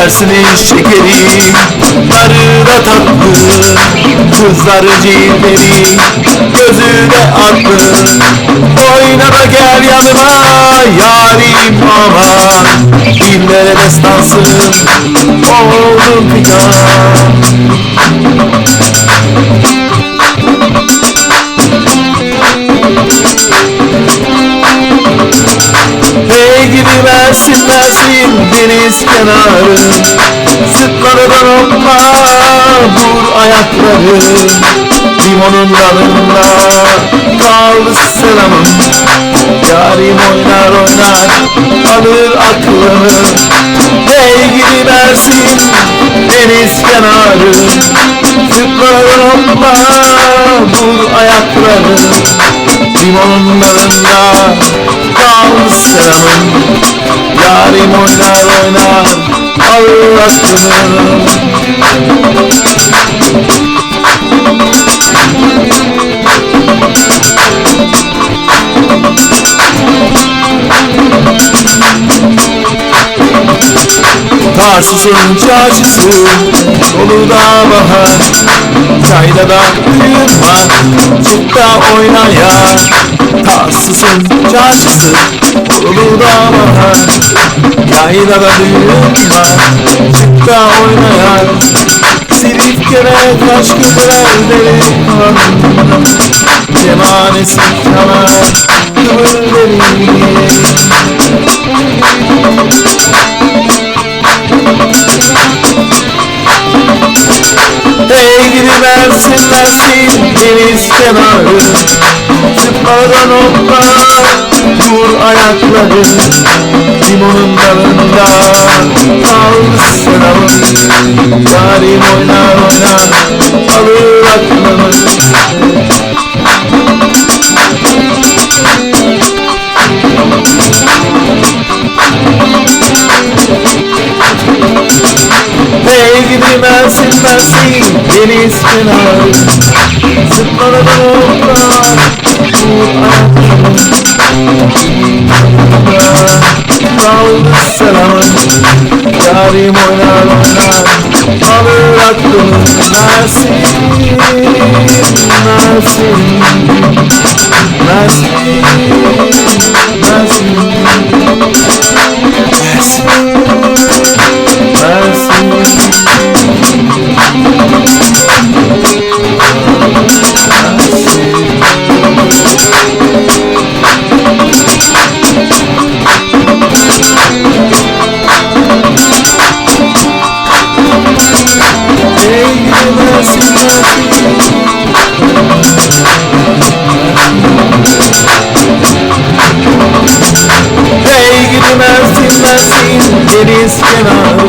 Mersin'in şekeri Narı da tatlı. Kızları cilveri Gözü de aklı. Oyna da gel yanıma Yarim aman. Dillere destansın Oldum figan Mersin deniz kenarı. Sıtlardan hoppa vur ayakları. Limonun dalında kaldı selamım. Yarim oynar oynar alır aklımı Hey gidi Mersin deniz kenarı. Sıtlardan hoppa vur ayakları. Limonun dalında kaldı oynar oynar aklımı Tarsus'un çarşısı dolu da bahar Çayda da düğün var. Çık da oyna ya Tarsus'un çarşısı dolu da Yayda da düğün var. Çık da oyna ya Silifkele taş köprüleri Cemanesi Hey gidi Mersin Mersin deniz kenarı Zıpladan hoppa vur ayakları. Limonun dalında kaldı selamım Yarim oynar oynar alır aklımı Hey gidi Mersin Mersin deniz kenarı vur ayakları Kaldı selamın Yarim oynar oynar. Alır Mersin Mersin Mersin Mersin Mersin